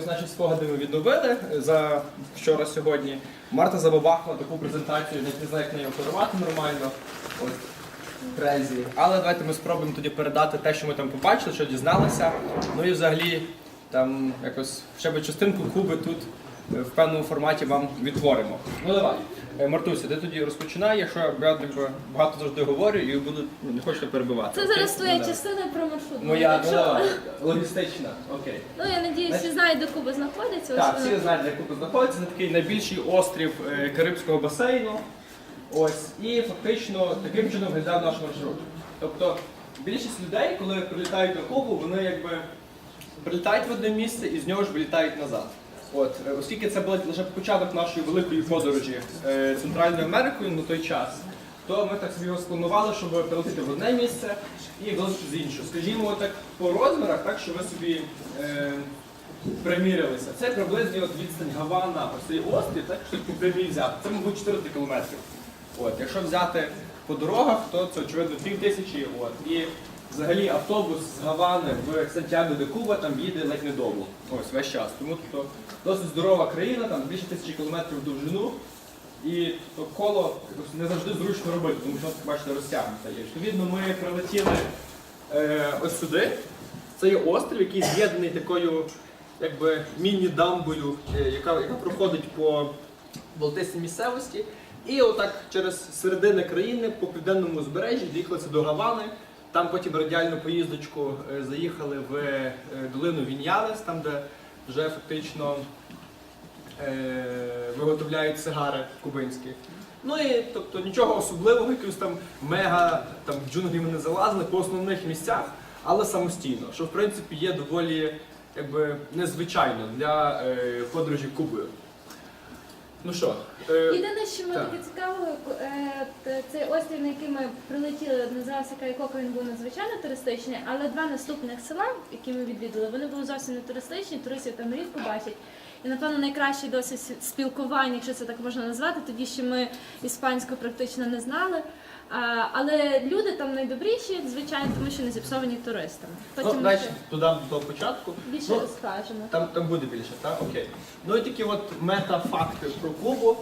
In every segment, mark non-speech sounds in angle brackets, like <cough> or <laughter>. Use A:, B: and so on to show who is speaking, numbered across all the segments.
A: Значить, спогади ми відновили за вчора сьогодні. Марта забабахала таку презентацію, не знаю, як нею оперувати нормально. Ось крезі. Але давайте ми спробуємо тоді передати те, що ми там побачили, що дізналися. Ну і взагалі там якось ще би частинку Куби тут е, в певному форматі вам відтворимо. Ну давай. Е, Мартуся, ти тоді розпочинай, якщо я якби, багато завжди говорю і буду ну, не хочете перебивати.
B: Це
A: Окей?
B: зараз твоя
A: Ну, да.
B: частина про маршрут.
A: Моя
B: Якщо-
A: ну, давай. логістична. Окей.
B: Ну, я надіюсь, всі знають, де Куба знаходиться.
A: Так,
B: Ось
A: всі
B: вона.
A: знають, де Куба знаходиться. Це такий найбільший острів е, Карибського басейну. Ось. І фактично таким чином виглядав наш маршрут. Тобто більшість людей, коли прилітають на Кубу, вони якби прилітають в одне місце і з нього ж вилітають назад. От, е, оскільки це був лише початок нашої великої подорожі е, Центральною Америкою на той час, то ми так собі його спланували, щоб прилетіти в одне місце і вилетіти з іншого. Скажімо, так по розмірах, так що ви собі е, примірялися. Це приблизно от відстань Гавана, ось цей острів, так що прямій взяти. Це, мабуть, 400 кілометрів. От, якщо взяти по дорогах, то це очевидно пів тисячі. От. І взагалі автобус з Гавани в Сантьяго де Куба там їде ледь недовго. Ось весь час. Тому тобто, досить здорова країна, там більше тисячі кілометрів в довжину. І то коло не завжди зручно робити, тому що бачите, розтягнуте. є. Відповідно, ми прилетіли е, ось сюди. Це є острів, який з'єднаний такою якби міні-дамбою, е, яка, яка проходить по болотистій місцевості. І отак через середини країни по південному узбережжі доїхалися до Гавани. Там потім радіальну поїздочку е, заїхали в е, долину Віньялес, там де вже фактично е, виготовляють сигари кубинські. Ну і тобто нічого особливого, якось там мега там джунглі ми не залазили по основних місцях, але самостійно, що в принципі є доволі якби незвичайно для подорожі Кубою. Ну що,
B: Єдине, що мене таке цікаво, е, цей острів, на який ми прилетіли, називався Кайкоко, він був надзвичайно туристичний, але два наступних села, які ми відвідали, вони були зовсім не туристичні, туристів там рідко бачать. І напевно найкращий досвід с- спілкування, якщо це так можна назвати, тоді ще ми іспанську практично не знали. Але люди там найдобріші, звичайно, тому що не зіпсовані туристами.
A: ну,
B: Потім ми
A: далі
B: ще
A: туди до початку.
B: більше
A: Ну,
B: розкажемо.
A: Там, там буде більше, так? Окей. Ну і такі от мета-факти про Кубу.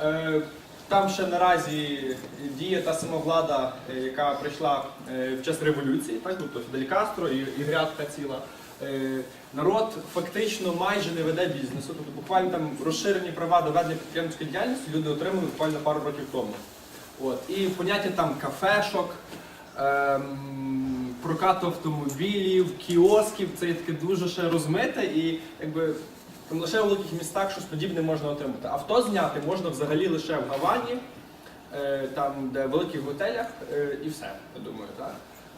A: Е, там ще наразі діє та сама влада, е, яка прийшла е, в час революції, так? тобто Фідель Кастро і, і грядка ціла. Е, народ фактично майже не веде бізнесу, тобто буквально там розширені права до ведення підприємницької діяльності люди отримали буквально пару років тому. От. І поняття там кафешок, ем, прокату автомобілів, кіосків, це таке дуже ще розмите і якби там лише в великих містах щось подібне можна отримати. Авто зняти можна взагалі лише в Гавані, е, там де в великих готелях е, і все, я думаю, так.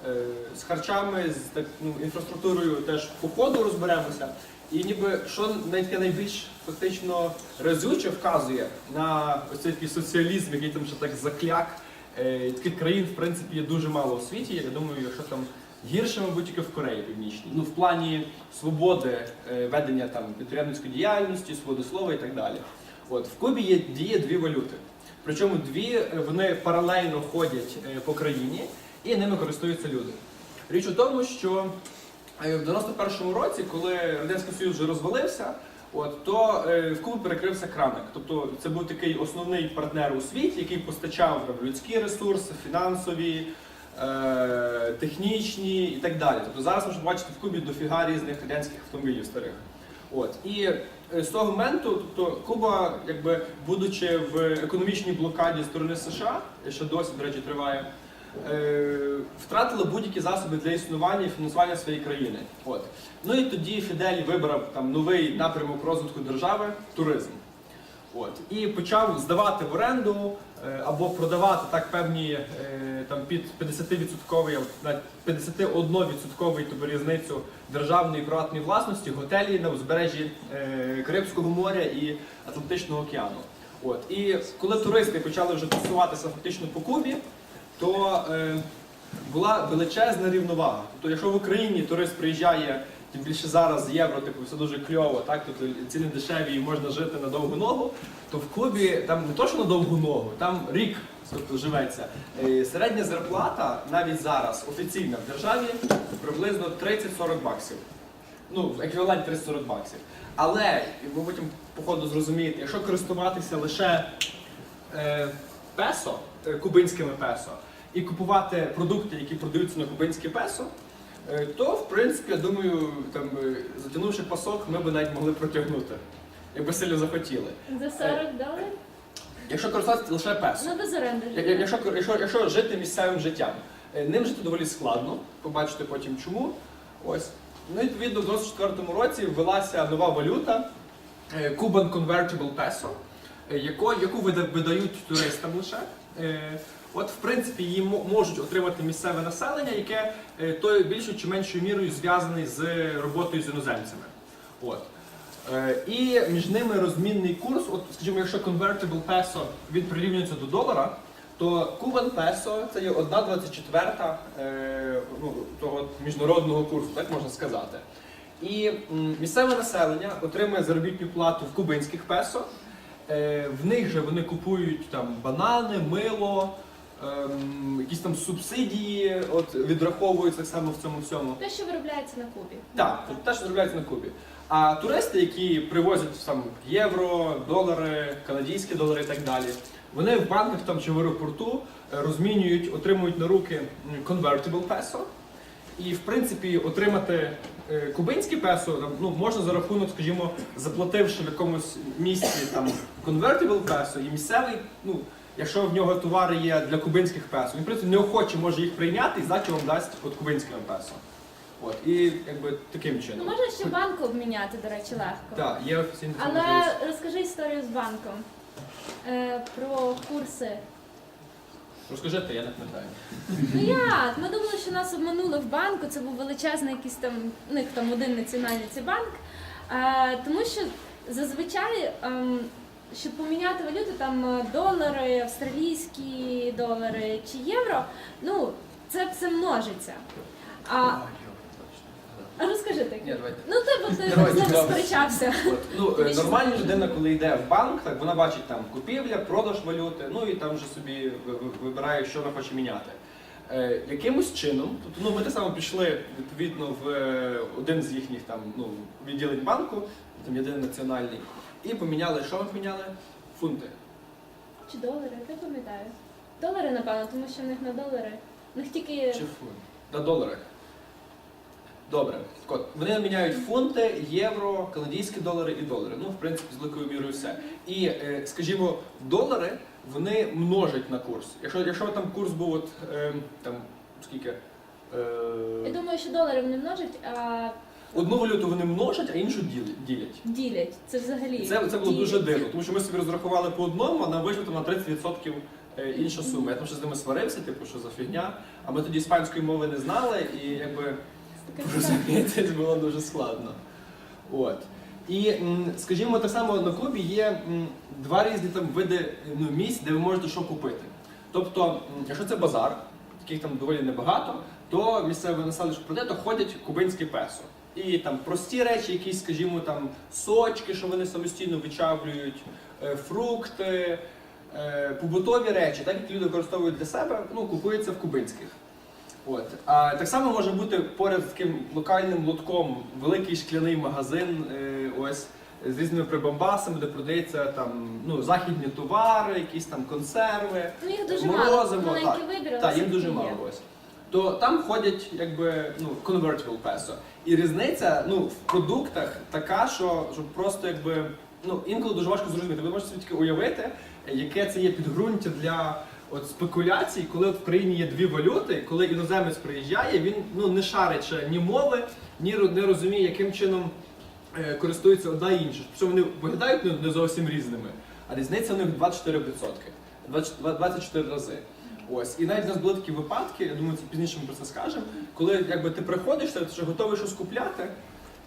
A: Е, з харчами, з так, ну, інфраструктурою теж по ходу розберемося. І ніби що таке найбільш фактично разюче вказує на ось цей соціалізм, який там ще так закляк. Е, Таких країн, в принципі, є дуже мало у світі. Я думаю, якщо там гірше, мабуть, тільки в Кореї Північній. Ну, в плані свободи е, ведення там підприємницької діяльності, свободи слова і так далі. От в Кубі є діє дві валюти. Причому дві е, вони паралельно ходять е, по країні і ними користуються люди. Річ у тому, що в 91-му році, коли Радянський Союз вже розвалився, от, то е, в Кубу перекрився краник. Тобто це був такий основний партнер у світі, який постачав людські ресурси, фінансові, е, технічні і так далі. Тобто зараз можна бачити в Кубі дофіга різних радянських автомобілів старих. От. І е, з того моменту, тобто Куба, якби будучи в економічній блокаді сторони США, що досі, до речі, триває, е, втратила будь-які засоби для існування і фінансування своєї країни. От. Ну і тоді Фідель вибрав там новий напрямок розвитку держави туризм. От. І почав здавати в оренду е, або продавати так певні е, там під 50-відсотковий, або 51-відсотковий тобто різницю державної і приватної власності готелі на узбережжі Карибського моря і Атлантичного океану. От. І коли туристи почали вже тусуватися фактично по Кубі, то е, була величезна рівновага. Тобто, якщо в Україні турист приїжджає, тим більше зараз євро, типу, все дуже кльово, так, тобто ціни дешеві і можна жити на довгу ногу, то в Кубі там не то, що на довгу ногу, там рік тобто, живеться. Е, Середня зарплата навіть зараз офіційна в державі приблизно 30-40 баксів. Ну, еквівалент 30-40 баксів. Але ви потім по ходу зрозумієте, якщо користуватися лише е, песо, е, кубинськими песо, і купувати продукти, які продаються на кубинське песо, е, то в принципі, я думаю, там е, затягнувши пасок, ми б навіть могли протягнути, якби сильно захотіли.
B: За 40 доларів?
A: Якщо користуватися лише песо.
B: Ну без оренди.
A: Якщо, якщо, якщо жити місцевим життям, е, ним жити доволі складно, побачите потім чому. Ось. Ну, відповідно, в 24-му році ввелася нова валюта е, Cuban Convertible Peso, е, яко, яку видають туристам лише. Е, От, в принципі, її можуть отримати місцеве населення, яке е, тою більшою чи меншою мірою зв'язаний з роботою з іноземцями. От. Е, І між ними розмінний курс, от скажімо, якщо convertible peso він прирівнюється до долара, то Cuban peso це є 1,24 е, ну, того міжнародного курсу, так можна сказати. І місцеве населення отримує заробітну плату в кубинських песо. Е, В них же вони купують там банани, мило, ем, якісь там субсидії, от відраховуються так само в цьому всьому.
B: Те, що виробляється на Кубі.
A: Так, те, що зробляється на Кубі. А туристи, які привозять там євро, долари, канадські долари і так далі, вони в банках там чи в аеропорту е, розмінюють, отримують на руки м, convertible peso. І в принципі отримати е, кубинське песо там, ну, можна за рахунок, скажімо, заплативши в якомусь місці там convertible peso і місцевий, ну, якщо в нього товари є для кубинських песо, він в принципі неохоче може їх прийняти і здачу вам дасть от кубинським песо. От, і якби таким
B: Ну
A: чином.
B: можна ще банку обміняти, до речі, легко.
A: Так, є офіційні
B: Але розкажи історію з банком. Е, про курси.
A: Розкажи ти, я не пам'ятаю.
B: Ну як? Ми думали, що нас обманули в банку. Це був величезний якийсь там, у них там один національний цей банк. Е, тому що зазвичай, ем, щоб поміняти валюту, там е, долари, австралійські долари чи євро, ну це все множиться. А, а розкажи так.
A: Ні, давайте.
B: Ну ти бо ти
A: Давайте,
B: з ними
A: добре.
B: сперечався.
A: Ну, е, нормальна людина, коли йде в банк, так вона бачить там купівля, продаж валюти, ну і там вже собі ви- ви- вибирає, що вона хоче міняти. Е, якимось чином, тобто ну, ми так само пішли відповідно в е, один з їхніх там ну, відділень банку, там єдиний національний, і поміняли, що ми поміняли? Фунти.
B: Чи долари? Я пам'ятаю. Долари, напевно, тому що в них на долари. В них тільки
A: Чи фунт? На доларах. Добре. Так от, вони міняють фунти, євро, канадські долари і долари. Ну, в принципі, з великою мірою все. І, е, скажімо, долари вони множать на курс. Якщо, якщо там курс був от, е, там, скільки?
B: я
A: Е,
B: думаю, що долари вони множать, а
A: одну валюту вони множать, а іншу ділять. ділять.
B: Це взагалі.
A: Це, це було
B: ділять.
A: дуже дивно, тому що ми собі розрахували по одному, а нам вийшло там на 30% е, інша сума. Я там ще з ними сварився, типу, що за фігня. А ми тоді іспанської мови не знали, і якби <laughs> Розумієте, це було дуже складно. От. І, скажімо, так само на клубі є два різні там види ну, місць, де ви можете що купити. Тобто, якщо це базар, таких там доволі небагато, то місцеве населення, проде, то ходять кубинські песо. І там прості речі, якісь, скажімо, там сочки, що вони самостійно вичавлюють, е, фрукти, е, побутові речі, так як люди використовують для себе, ну, купуються в кубинських. От. А так само може бути поряд з таким локальним лотком великий шкляний магазин, е, ось з різними прибамбасами, де продається там ну, західні товари, якісь там консерви.
B: Ну їх дуже
A: Морозиво,
B: мало. Маленький
A: так.
B: вибір, але
A: Так,
B: все-таки
A: дуже
B: є.
A: мало ось. То там ходять якби ну, convertible peso. І різниця ну, в продуктах така, що, що просто якби ну, інколи дуже важко зрозуміти. Ви можете собі тільки уявити, яке це є підґрунтя для от, спекуляцій, коли в країні є дві валюти, коли іноземець приїжджає, він ну, не шарить ні мови, ні не розуміє, яким чином е, користуються одна і інша. Що вони виглядають не, не зовсім різними, а різниця в них 24%. 20 24 рази. Ось. І навіть у нас були такі випадки, я думаю, це пізніше ми про це скажемо, коли якби, ти приходиш, ти вже готовий щось купляти,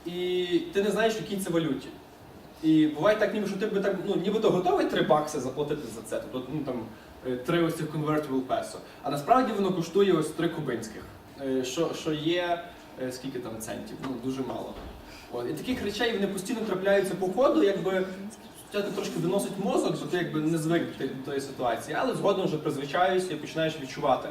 A: і ти не знаєш, в якій це валюті. І буває так, ніби що ти би так, ну, нібито готовий 3 бакси заплатити за це. Тобто, ну там е, три ось цих convertible peso. А насправді воно коштує ось три кубинських, е, що, що є е, скільки там центів, ну дуже мало. От. І таких речей вони постійно трапляються по ходу, якби спочатку трошки виносить мозок, бо ти якби не звик до тої ситуації, але згодом вже призвичаєшся і починаєш відчувати,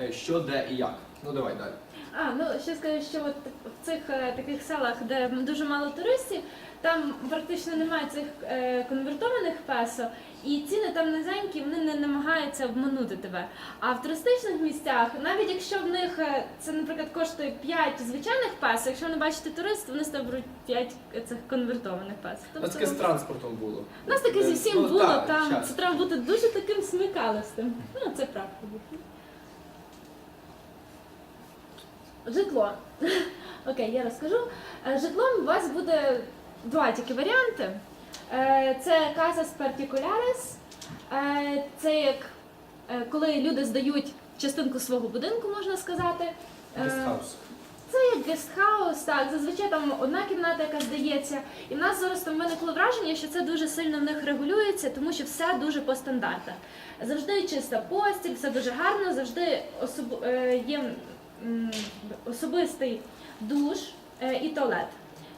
A: е, що, де і як. Ну давай далі.
B: А, ну ще скажу, що от в цих е, таких селах, де дуже мало туристів, там практично немає цих е, конвертованих песо, і ціни там низенькі, вони не намагаються обманути тебе. А в туристичних місцях, навіть якщо в них е, це, наприклад, коштує 5 звичайних песо, якщо вони бачать турист, вони з тебе беруть 5 цих конвертованих песо.
A: Нас таке з транспортом було.
B: у нас таке зі всім
A: Ну,
B: було,
A: так,
B: там
A: щас.
B: це треба бути дуже таким смикалистим. Ну, це правда. Житло. <laughs> Окей, я розкажу. Е, Житлом у вас буде два тільки варіанти. Е, Це Casas Particulares. Е, Це як е, коли люди здають частинку свого будинку, можна сказати.
A: Гестхаус.
B: це як гестхаус, так, зазвичай там одна кімната, яка здається. І в нас зараз там виникло враження, що це дуже сильно в них регулюється, тому що все дуже по стандартах. Завжди чиста постіль, все дуже гарно, завжди особ... є особистий душ і туалет.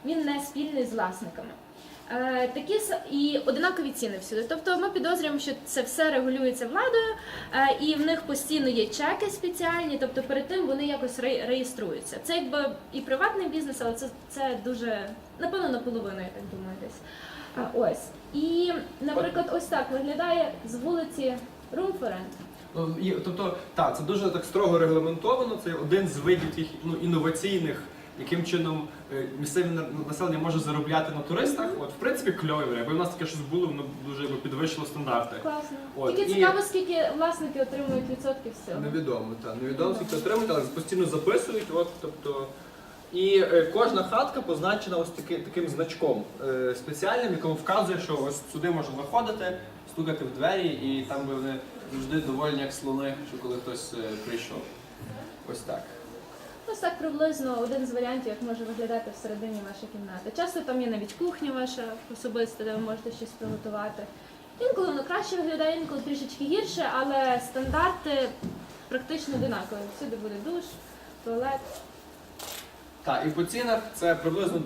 B: Він не спільний з власниками. Е, Такі і одинакові ціни всюди. Тобто ми підозрюємо, що це все регулюється владою, е, і в них постійно є чеки спеціальні, тобто перед тим вони якось ре- реєструються. Це якби і приватний бізнес, але це, це дуже напевно наполовину, я так думаю, десь. Ось. І, наприклад, ось так виглядає з вулиці Румфорент.
A: Ну, тобто, так, це дуже так строго регламентовано. Це один з видів тих ну, інноваційних, яким чином е, місцеве на- населення може заробляти на туристах. От, в принципі, варіант. Бо в нас таке щось було, воно дуже якби, підвищило стандарти.
B: Класно.
A: От,
B: Тільки
A: і-
B: цікаво, скільки власники отримують відсотків з цього.
A: Невідомо, так. Невідомо, скільки отримати, але постійно записують. От, тобто, і е, кожна хатка позначена ось таки, таким значком е, спеціальним, якому вказує, що ось сюди можна заходити, стукати в двері, і там би вони завжди довольні, як слони, що коли хтось е, прийшов. Ось так.
B: Ось так приблизно один з варіантів, як може виглядати всередині ваша кімната. Часто там є навіть кухня ваша особиста, де ви можете щось приготувати. Інколи воно краще виглядає, інколи трішечки гірше, але стандарти практично одинакові. Всюди буде душ, туалет.
A: Так, і по цінах це приблизно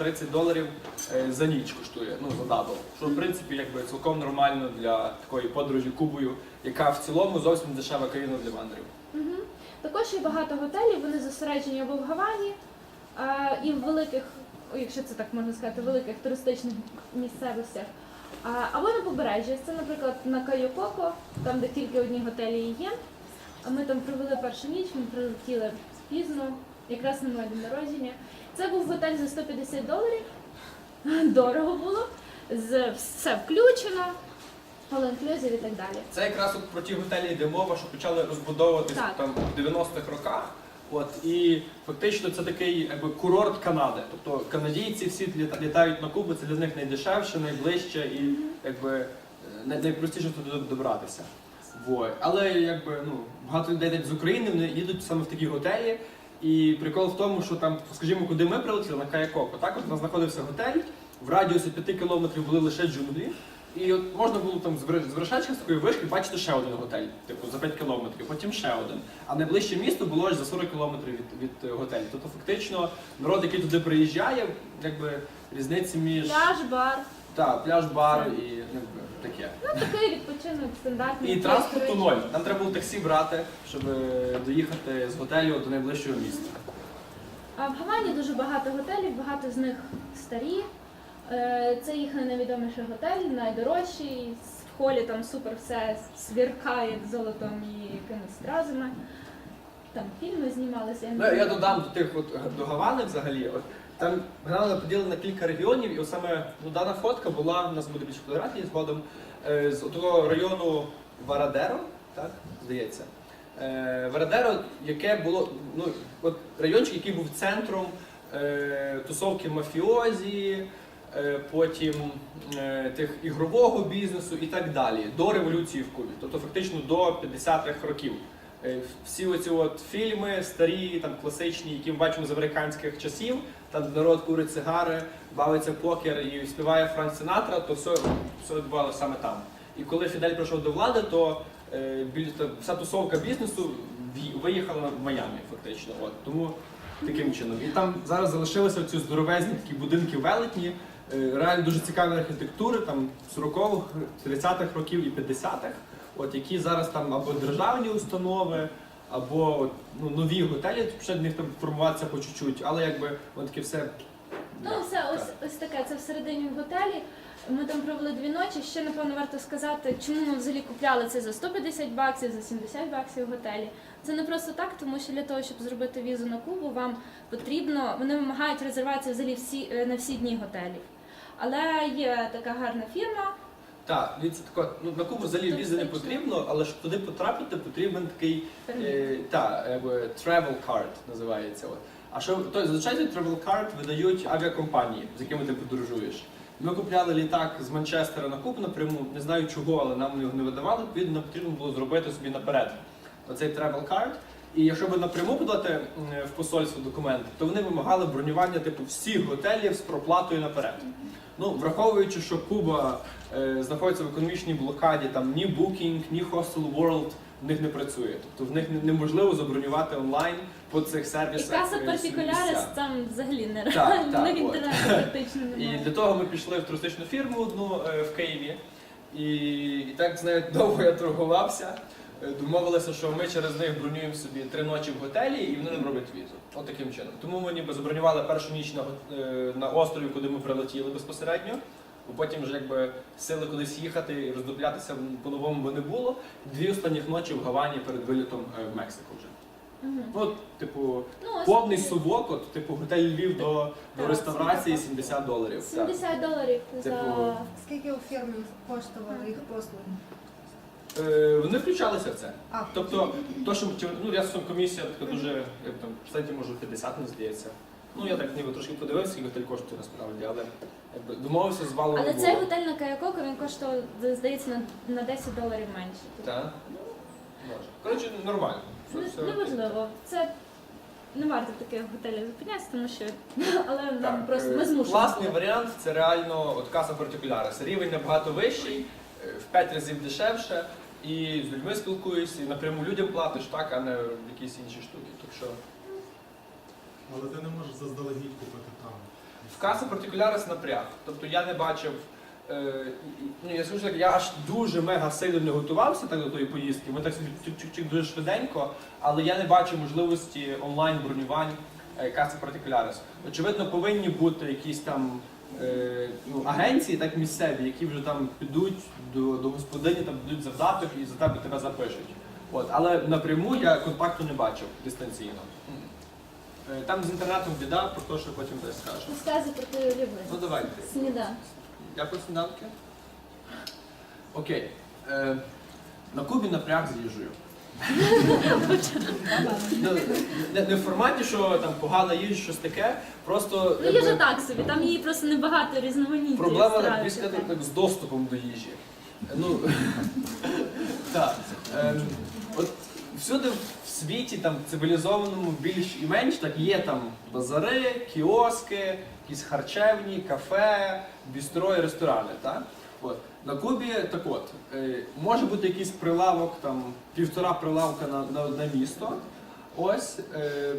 A: 20-30 доларів е, за ніч коштує, ну за дабл. Що в принципі якби цілком нормально для такої подорожі Кубою, яка в цілому зовсім дешева країна для вандрів.
B: Угу. Також є багато готелів, вони зосереджені або в Гавані, а, і в великих, якщо це так можна сказати, великих туристичних місцевостях. Або на побережжі. Це, наприклад, на Кайококо, там, де тільки одні готелі є. Ми там провели першу ніч, ми прилетіли пізно, якраз на моє народження. Це був готель за 150 доларів. Дорого було, все включено, all inclusive і так далі.
A: Це якраз от про ті готелі йде мова, що почали розбудовуватись
B: Так.
A: там в 90-х роках. От і фактично це такий якби курорт Канади. Тобто канадійці всі літа- літають на Кубу, це для них найдешевше, найближче і якби е, най- найпростіше туди добратися. Вот. Але якби ну багато людей навіть з України вони їдуть саме в такі готелі. І прикол в тому, що там, скажімо, куди ми прилетіли на Каякоко, так от у нас знаходився готель, в радіусі 5 кілометрів були лише джунглі. І от можна було там з Вер- з вершечка вишки бачити ще один готель, типу за 5 кілометрів, потім ще один. А найближче місто було аж за 40 кілометрів від, від е, готелю. Тобто фактично народ, який туди приїжджає, якби різниці між
B: Пляж, бар,
A: та, пляж, бар і якби, таке.
B: ну такий відпочинок стандартний.
A: І транспорту ноль. Нам треба було таксі брати, щоб е, доїхати з готелю до найближчого міста.
B: А в Гавані дуже багато готелів, багато з них старі. Е, Це їхній найвідоміший готель, найдорожчий. В холі там супер все сверкає золотом і якимись стразами. Там фільми знімалися.
A: Ну,
B: не
A: я
B: знаю.
A: додам до тих от до Гавани взагалі. От там Гавана поділена на кілька регіонів, і от саме ну, дана фотка була, у нас буде більше фотографій згодом, е, з того району Варадеро, так, здається. Е, Варадеро, яке було, ну, от райончик, який був центром е, тусовки мафіозі, потім е, тих ігрового бізнесу і так далі, до революції в Кубі, тобто фактично до 50-х років. Е, Всі оці от фільми старі, там класичні, які ми бачимо з американських часів, там народ курить цигари, бавиться покер і співає Франк Синатра, то все, все відбувалося саме там. І коли Фідель прийшов до влади, то е, вся тусовка бізнесу виїхала в Майамі, фактично. От тому таким чином. І там зараз залишилися ці здоровезні такі будинки велетні, е, реально дуже цікаві архітектури, там 40-х, 30-х років і 50-х, от які зараз там або державні установи, або ну, нові готелі, почнуть в них там формуватися по чуть-чуть, але якби воно таке все
B: Ну, все, ось,
A: так.
B: ось таке. Це всередині готелі. Ми там провели дві ночі. Ще напевно варто сказати, чому ми взагалі купляли це за 150 баксів, за 70 баксів в готелі. Це не просто так, тому що для того, щоб зробити візу на Кубу, вам потрібно. Вони вимагають резервацію взагалі всі е, на всі дні готелів. Але є така гарна фірма.
A: Так, дивіться, тако, ну, на Кубу взагалі візи не потрібно, але щоб туди потрапити, потрібен такий е, та, якби, travel card називається. От. А що то, звичайно travel card видають авіакомпанії, з якими ти подорожуєш. Ми купляли літак з Манчестера на Куб напряму, не знаю чого, але нам його не видавали. Відповідно, потрібно було зробити собі наперед оцей travel card. І якщо ви напряму подати в посольство документи, то вони вимагали бронювання типу всіх готелів з проплатою наперед. Ну, враховуючи, що Куба е, знаходиться в економічній блокаді, там ні Booking, ні Hostel World в них не працює. Тобто в них не- неможливо забронювати онлайн по цих
B: І
A: сервісах.
B: каса
A: е, місця.
B: там взагалі не
A: Так,
B: реально. <laughs>
A: так, от.
B: інтернеті практично <laughs>
A: І
B: немає.
A: для того ми пішли в туристичну фірму одну е, в Києві. І, і так з нею довго я торгувався. Е, Домовилися, що ми через них бронюємо собі три ночі в готелі і вони нам роблять візу. От таким чином. Тому ми ніби забронювали першу ніч на, е, на острові, куди ми прилетіли безпосередньо. Бо потім вже якби сили кудись їхати і роздуплятися по-новому би не було. Дві останніх ночі в Гавані перед вилітом е, в Мексику вже.
B: Мгм.
A: Ну, от, типу,
B: Ну, ось
A: повний совок, от, типу, готель Львів до, до
B: Так,
A: реставрації 70 доларів. Так.
B: 70 доларів за
A: Типу,
C: Скільки у фірми коштували їх послуги?
A: Е, вони включалися в це.
C: А,
A: Тобто, то, що ну, я сам комісія така дуже, як там, в сайті може 50, не здається. Ну, я так ніби трошки подивився, скільки готель коштує насправді, але якби, домовився з валом.
B: Але цей готель на Каякоко він коштував, здається, на, на 10 доларів менше.
A: Так? Може. Коротше, нормально. Все-
B: Не-
A: все.
B: Неважливо. Це не варто в таких готелях зупинятися, тому що <laughs> але нам просто
A: е,
B: ми змушені.
A: Класний варіант це реально от каса партикулярис. Рівень набагато вищий, е, в 5 разів дешевше, і з людьми спілкуєшся, і напряму людям платиш, так, а не в якісь інші штуки. Так що
D: Але ти не можеш заздалегідь купити там.
A: в каса партикулярис напряг. Тобто я не бачив. Е, ну, я скажу так, я аж дуже мега сильно не готувався так до тої поїздки. Ми так собі чик-чик-чик дуже швиденько, але я не бачив можливості онлайн бронювань е, каси партикулярис. Очевидно, повинні бути якісь там е, ну, агенції, так місцеві, які вже там підуть до, до господині, там дадуть завдаток і за тебе тебе запишуть. От, але напряму я контакту не бачив дистанційно. Е, Там з інтернетом біда, про те, що потім десь скажу.
B: Розкази про твою
A: Ну
B: улюблену.
A: давайте.
B: Сніда.
A: Дякую, сніданки. Окей. Е, на Кубі напряг з їжею. Не, не в форматі, що там погана їжа, щось таке. Просто
B: Ну
A: якби,
B: їжа так собі, там її просто небагато різноманіття.
A: проблема більш сказати, так, з доступом до їжі. Ну, <laughs> так. Ем, от всюди в світі, там, цивілізованому більш і менш, так є там базари, кіоски, якісь харчевні, кафе, бістро і ресторани. Так? От. На Кубі так от, е, може бути якийсь прилавок, там, півтора прилавка на, на одне місто. Ось е,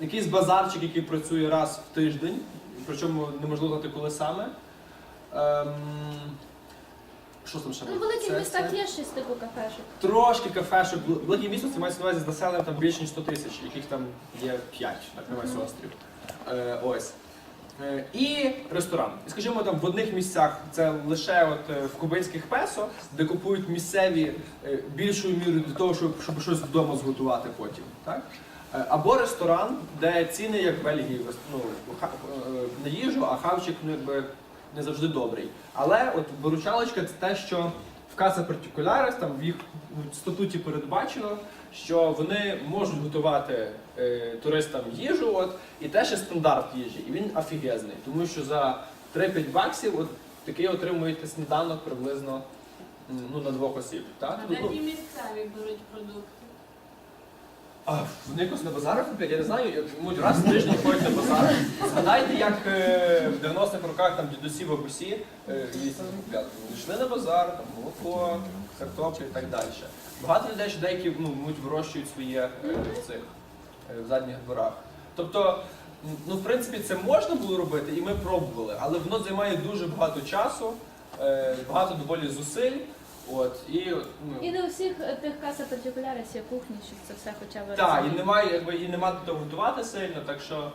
A: якийсь базарчик, який працює раз в тиждень, причому неможливо знати, коли саме. Ем, що там ще
B: Ну, в
A: буде?
B: великих
A: Це-
B: містах
A: це-
B: є щось типу кафешок.
A: Трошки кафешок. Велике місто це мається на увазі з населенням там більше ніж 100 тисяч, яких там є 5 так, на весь острів. Е, ось. Е, і ресторан. І скажімо, там в одних місцях це лише от е, в кубинських песо, де купують місцеві е, більшою мірою для того, щоб, щоб щось вдома зготувати потім. Так? Або ресторан, де ціни, як в Бельгії, ну, на їжу, а хавчик ну, якби, не завжди добрий. Але от виручалочка це те, що в Particularis, там в їх статуті передбачено, що вони можуть готувати е, туристам їжу, от, і теж є стандарт їжі. І він офігезний, тому що за 3-5 баксів от, такий отримуєте сніданок приблизно ну, на двох осіб. Так?
E: А
A: Ну,
E: де ті місцеві беруть продукти?
A: А вони якось на базарах куплять, я не знаю, як мабуть, раз в тиждень ходять на базар. Згадайте, як е, в 90-х роках там дідусі бабусі е, їсти купляли. Вони йшли на базар, там молоко, картоплю і так далі. Багато людей ще деякі ну, мабуть, вирощують своє е, в цих е, в задніх дворах. Тобто, ну в принципі, це можна було робити, і ми пробували, але воно займає дуже багато часу, е, багато доволі зусиль. От, і, ну,
B: І не у всіх е, тих каса партикулярів є кухні, щоб це все хоча б
A: Так, і
B: розуміти.
A: немає, якби і нема до того готувати сильно, так що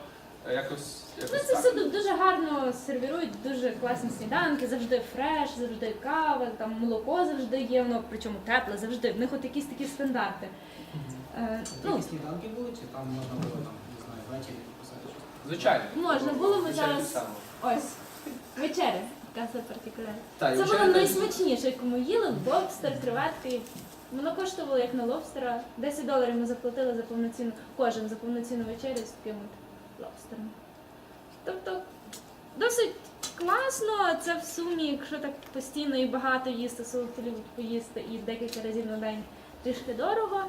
A: Е, Якось,
B: Ну,
A: якось
B: це
A: так.
B: все ду- дуже гарно сервірують, дуже класні сніданки, завжди фреш, завжди кава, там молоко завжди є, воно причому тепле, завжди. В них от якісь такі стандарти. Е, ну,
F: Тільки сніданки були, чи там можна було там, не знаю, ввечері писати щось?
A: Звичайно.
B: Можна було, ми
A: Звичайно,
B: зараз-
A: так само.
B: ось, вечеря, каса партикуляр.
A: І
B: Це було найсмачніше, яку ми їли, лобстер, креветки. Воно коштувало як на лобстера. 10 доларів ми заплатили за повноцінну, кожен за повноцінну вечерю з таким от лобстером. Тобто досить класно, це в сумі, якщо так постійно і багато їсти, любить поїсти і декілька разів на день трішки дорого.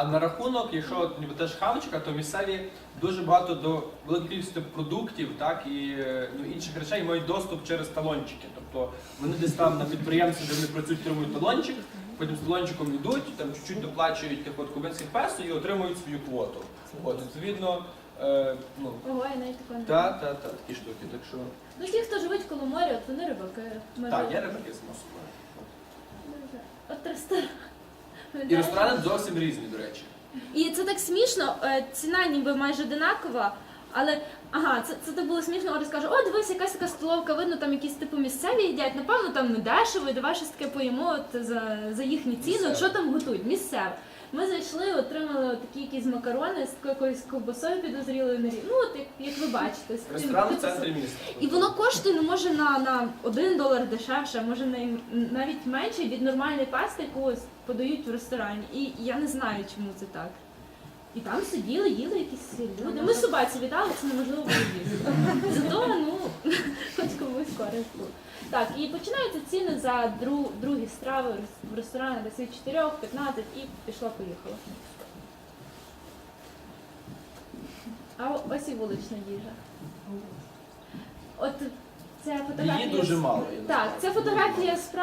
A: А на рахунок, якщо ніби теж хавочка, то місцеві дуже багато до великої кількості продуктів, так і е, ну, інших речей мають доступ через талончики. Тобто вони десь там на підприємстві, де вони працюють, отримують талончик, потім з талончиком йдуть, там чуть-чуть доплачують тих от кубинських песо і отримують свою квоту. От, відповідно, е, ну,
B: Ого, я навіть такого не
A: та, та, та, такі штуки. Так що,
B: Ну ті, хто живуть коло моря, от вони рибаки.
A: Так, є рибаки само собою.
B: Дуже. От ресторан.
A: І ресторани зовсім різні, до речі.
B: І це так смішно, е, ціна ніби майже одинакова, але ага, це, це так було смішно. Орес каже, о, дивись, якась така столовка, видно, там якісь типу місцеві їдять. Напевно, там не дешево, і давай щось таке поїмо от, за, за їхні ціни.
A: Місцеве.
B: От Що там готують? Місцеве. Ми зайшли, отримали такі якісь макарони з якоюсь ковбасою підозрілою на рі- Ну, от як, як ви бачите, з таким
A: Ресторан в
B: типу,
A: центрі міста.
B: і воно коштує, ну може на, на 1 долар дешевше, може най- навіть менше від нормальної пасти, яку ось подають в ресторані. І я не знаю, чому це так. І там сиділи, їли якісь люди. Ми собаці віддали, це неможливо було їсти. Зато, ну, <laughs> хоч комусь користь було. Так, і починаються ціни за дру, другі страви в ресторані десь від 4, 15 і пішло-поїхало. А ось і вулична їжа. От ця фотографія.
A: Її дуже мало. я не
B: Так,
A: знаю.
B: це фотографія з